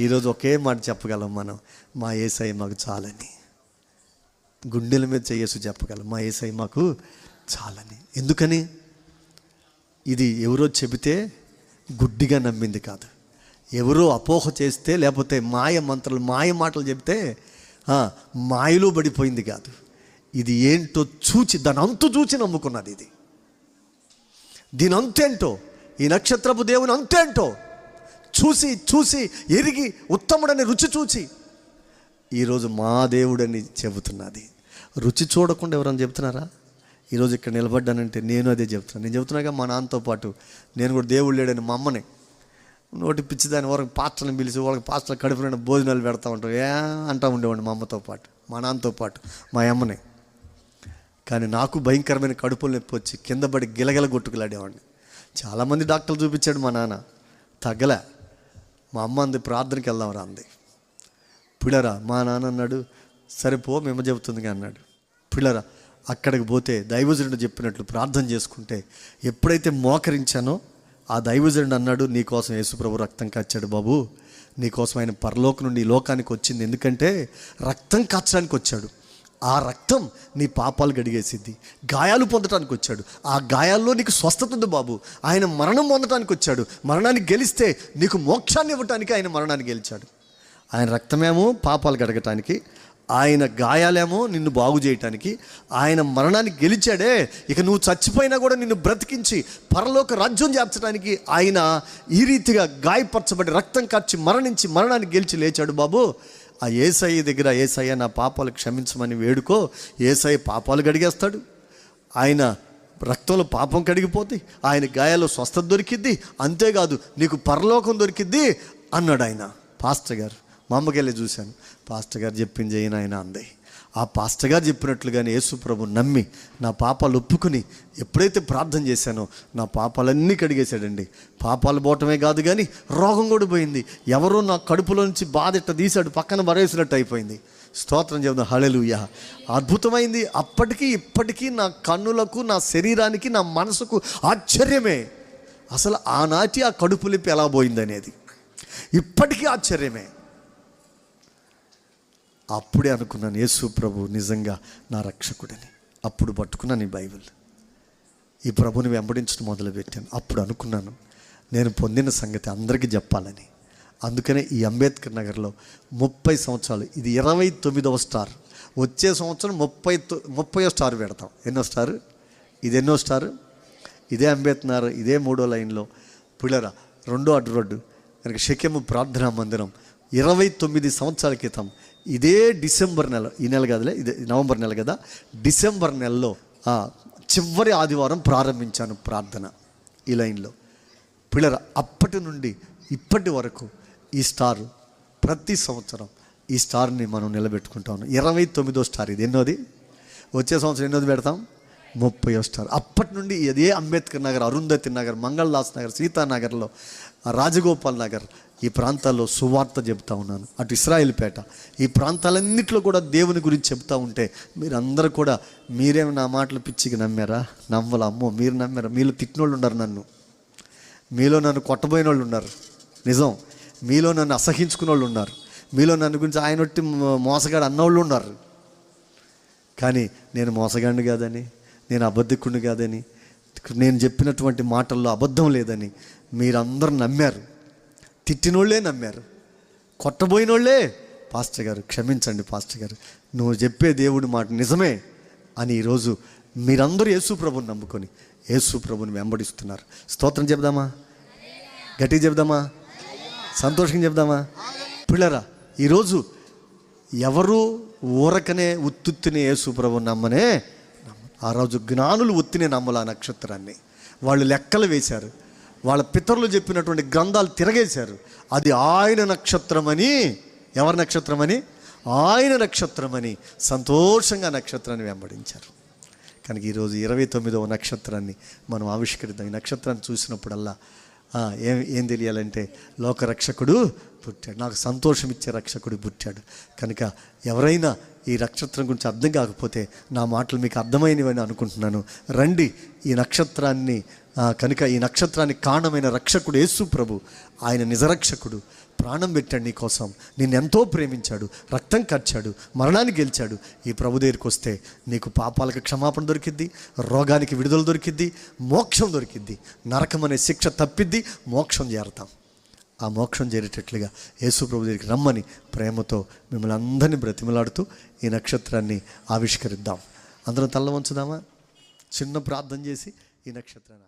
ఈరోజు ఒకే మాట చెప్పగలం మనం మా ఏసై మాకు చాలని. గుండెల మీద చేయేసు చెప్పగలం మా ఏసై మాకు చాలని. ఎందుకని? ఇది ఎవరో చెబితే గుడ్డిగా నమ్మింది కాదు. ఎవరో అపోహ చేస్తే లేకపోతే మాయ మంత్రాలు మాయ మాటలు చెబితే మాయలో పడిపోయింది కాదు. ఇది ఏంటో చూచి దాని అంతు చూచి నమ్ముకున్నది ఇది. దీని అంతేంటో? ఈ నక్షత్రపు దేవుని అంతేంటో? చూసి చూసి ఎరిగి ఉత్తముడని రుచి చూచి. ఈరోజు మా దేవుడని చెబుతున్నది. రుచి చూడకుండా ఎవరైనా చెబుతున్నారా? ఈరోజు ఇక్కడ నిలబడ్డానంటే నేను అదే చెప్తున్నాను నేను చెబుతున్నాగా మా నాన్నతో పాటు. నేను కూడా దేవుడు లేడని మా అమ్మని. నోటి పిచ్చిదాని వరకు పాస్టర్ని పిలిచి వాళ్ళకి పాస్టర్ల కడుపు భోజనాలు పెడతా ఉంటాం ఏ అంటా ఉండేవాడిని మా అమ్మతో పాటు మా నాన్నతో పాటు మా అమ్మని. కానీ నాకు భయంకరమైన కడుపులు నొప్పి వచ్చి కింద పడి గిలగిల కొట్టుకులాడేవాడిని. చాలామంది డాక్టర్లు చూపించాడు మా నాన్న. తగ్గలే. మా అమ్మ అంది ప్రార్థనకి వెళ్దాం రా అంది. పిల్లరా మా నాన్న అన్నాడు సరిపో మేము చెబుతుంది అన్నాడు. పిల్లరా అక్కడికి పోతే దైవజనుడు చెప్పినట్లు ప్రార్థన చేసుకుంటే ఎప్పుడైతే మోకరించానో ఆ దైవజనుడు అన్నాడు నీకోసం యేసుప్రభు రక్తం కచ్చాడు బాబు నీకోసం ఆయన పరలోక నుండి ఈ లోకానికి వచ్చింది. ఎందుకంటే రక్తం కాచడానికి వచ్చాడు. ఆ రక్తం నీ పాపాలు గడిగేసిద్ది. గాయాలు పొందటానికి వచ్చాడు ఆ గాయాల్లో నీకు స్వస్థత ఉంది బాబు. ఆయన మరణం పొందటానికి వచ్చాడు మరణాన్ని గెలిస్తే నీకు మోక్షాన్ని ఇవ్వటానికి ఆయన మరణాన్ని గెలిచాడు. ఆయన రక్తమేమో పాపాలు గడగటానికి ఆయన గాయాలేమో నిన్ను బాగు చేయటానికి ఆయన మరణాన్ని గెలిచాడే. ఇక నువ్వు చచ్చిపోయినా కూడా నిన్ను బ్రతికించి పరలోక రాజ్యం చేర్చడానికి ఆయన ఈ రీతిగా గాయపరచబడి రక్తం కార్చి మరణించి మరణాన్ని గెలిచి లేచాడు బాబు. ఆ ఏసయ్య దగ్గర ఏసయ్య నా పాపాలు క్షమించమని వేడుకో ఏసయ్య పాపాలు కడిగేస్తాడు. ఆయన రక్తంలో పాపం కడిగిపోతే ఆయన గాయాల్లో స్వస్థత దొరికిద్ది అంతేకాదు నీకు పరలోకం దొరికిద్ది అన్నాడు ఆయన పాస్టర్ గారు. మా అమ్మకెళ్ళి చూశాను. పాస్టర్ గారు చెప్పింది అయిన ఆయన అంది. ఆ పాస్టర్ గారు చెప్పినట్లుగానే యేసు ప్రభు నమ్మి నా పాపాలు ఒప్పుకుని ఎప్పుడైతే ప్రార్థన చేశానో నా పాపాలన్నీ కడిగేశాడండి. పాపాలు పోవటమే కాదు కానీ రోగం కూడా పోయింది. ఎవరో నా కడుపులో నుంచి బాధ ఇట్ట తీశాడు పక్కన మరేసినట్టు అయిపోయింది. స్తోత్రం చెబుదాం హళలుయ అద్భుతమైంది. అప్పటికీ ఇప్పటికీ నా కన్నులకు నా శరీరానికి నా మనసుకు ఆశ్చర్యమే. అసలు ఆనాటి ఆ కడుపు లిప్పి ఎలా పోయింది అనేది ఇప్పటికీ ఆశ్చర్యమే. అప్పుడే అనుకున్నాను యేసు ప్రభు నిజంగా నా రక్షకుడని. అప్పుడు పట్టుకున్నాను ఈ బైబిల్. ఈ ప్రభుని వెంబడించడం మొదలుపెట్టాను. అప్పుడు అనుకున్నాను నేను పొందిన సంగతి అందరికీ చెప్పాలని. అందుకనే ఈ అంబేద్కర్ నగర్లో ముప్పై సంవత్సరాలు ఇది ఇరవై తొమ్మిదవ స్టార్. వచ్చే సంవత్సరం ముప్పై తొ- స్టార్ పెడతాం. ఎన్నో స్టార్? ఇది ఎన్నో స్టార్? ఇదే అంబేద్కర్ ఇదే మూడో లైన్లో. పిల్లరా రెండో అడ్డు రోడ్డు. కనుక షకెము ప్రార్థనా మందిరం ఇరవై తొమ్మిది సంవత్సరాల క్రితం ఇదే డిసెంబర్ నెల ఈ నెల కాదులే ఇదే నవంబర్ నెల కదా. డిసెంబర్ నెలలో చివరి ఆదివారం ప్రారంభించాను ప్రార్థన ఈ లైన్లో. పిల్లల అప్పటి నుండి ఇప్పటి వరకు ఈ స్టార్ ప్రతి సంవత్సరం ఈ స్టార్ని మనం నిలబెట్టుకుంటా ఇరవై తొమ్మిదో స్టార్ ఇది. ఎన్నోది? వచ్చే సంవత్సరం ఎన్నోది పెడతాం? ముప్పయో స్టార్. అప్పటి నుండి అదే అంబేద్కర్ నగర్ అరుంధతి నగర్ మంగళదాస్ నగర్ సీతానగర్లో రాజగోపాల్ నగర్ ఈ ప్రాంతాల్లో సువార్త చెప్తా ఉన్నాను. అటు ఇస్రాయిల్పేట ఈ ప్రాంతాలన్నింటిలో కూడా దేవుని గురించి చెప్తా ఉంటే మీరందరూ కూడా మీరేమి నా మాటలు పిచ్చికి నమ్మారా? నమ్మల అమ్మో మీరు నమ్మారా? మీలో తిట్టినోళ్ళు ఉన్నారు నన్ను. మీలో నన్ను కొట్టబోయిన వాళ్ళు ఉన్నారు. నిజం. మీలో నన్ను అసహించుకున్న వాళ్ళు ఉన్నారు. మీలో నన్ను గురించి ఆయన ఒట్టి మోసగాడు అన్నోళ్ళు ఉన్నారు. కానీ నేను మోసగాడిని కాదని నేను అబద్ధికుడిని కాదని నేను చెప్పినటువంటి మాటల్లో అబద్ధం లేదని మీరందరూ నమ్మారు. తిట్టినోళ్ళే నమ్మారు. కొట్టబోయినోళ్ళే పాస్టర్ గారు క్షమించండి పాస్టర్ గారు. నువ్వు చెప్పే దేవుడి మాట నిజమే అని ఈరోజు మీరందరూ యేసు ప్రభుని నమ్ముకొని యేసు ప్రభుని వెంబడిస్తున్నారు. స్తోత్రం చెప్దామా గట్టిగా చెప్దామా సంతోషంగా చెప్దామా పిల్లరా ఈరోజు ఎవరు ఊరకనే ఉత్తుత్తిని యేసు ప్రభు నమ్మనే ఆ రోజు జ్ఞానులు ఒత్తినే నమ్మల ఆ నక్షత్రాన్ని. వాళ్ళు లెక్కలు వేశారు. వాళ్ళ పితరులు చెప్పినటువంటి గ్రంథాలు తిరగేశారు. అది ఆయన నక్షత్రమని ఎవరి నక్షత్రమని? ఆయన నక్షత్రమని సంతోషంగా నక్షత్రాన్ని వెంబడించారు. కనుక ఈరోజు ఇరవై తొమ్మిదవ నక్షత్రాన్ని మనం ఆవిష్కరిద్దాం. ఈ నక్షత్రాన్ని చూసినప్పుడల్లా ఏం ఏం తెలియాలంటే లోకరక్షకుడు పుట్టాడు. నాకు సంతోషం ఇచ్చే రక్షకుడు పుట్టాడు. కనుక ఎవరైనా ఈ నక్షత్రం గురించి అర్థం కాకపోతే నా మాటలు మీకు అర్థమైనవని అనుకుంటున్నాను. రండి ఈ నక్షత్రాన్ని కనుక ఈ నక్షత్రానికి కారణమైన రక్షకుడు యేసు ప్రభు ఆయన నిజరక్షకుడు. ప్రాణం పెట్టాడు నీ కోసం. నిన్ను ఎంతో ప్రేమించాడు. రక్తం ఖర్చాడు మరణాన్ని గెలిచాడు. ఈ ప్రభు దగ్గరికి వస్తే నీకు పాపాలకు క్షమాపణ దొరికిద్ది రోగానికి విడుదల దొరికిద్ది మోక్షం దొరికిద్ది. నరకం అనే శిక్ష తప్పిద్ది మోక్షం చేరతాం ఆ మోక్షం చేరేటట్లుగా యేసుప్రభు దగ్గరికి రమ్మని ప్రేమతో మిమ్మల్ని అందరినీ బ్రతిమలాడుతూ ఈ నక్షత్రాన్ని ఆవిష్కరిద్దాం. అందరం తల్ల వంచుదామా చిన్న ప్రార్థన చేసి ఈ నక్షత్రాన్ని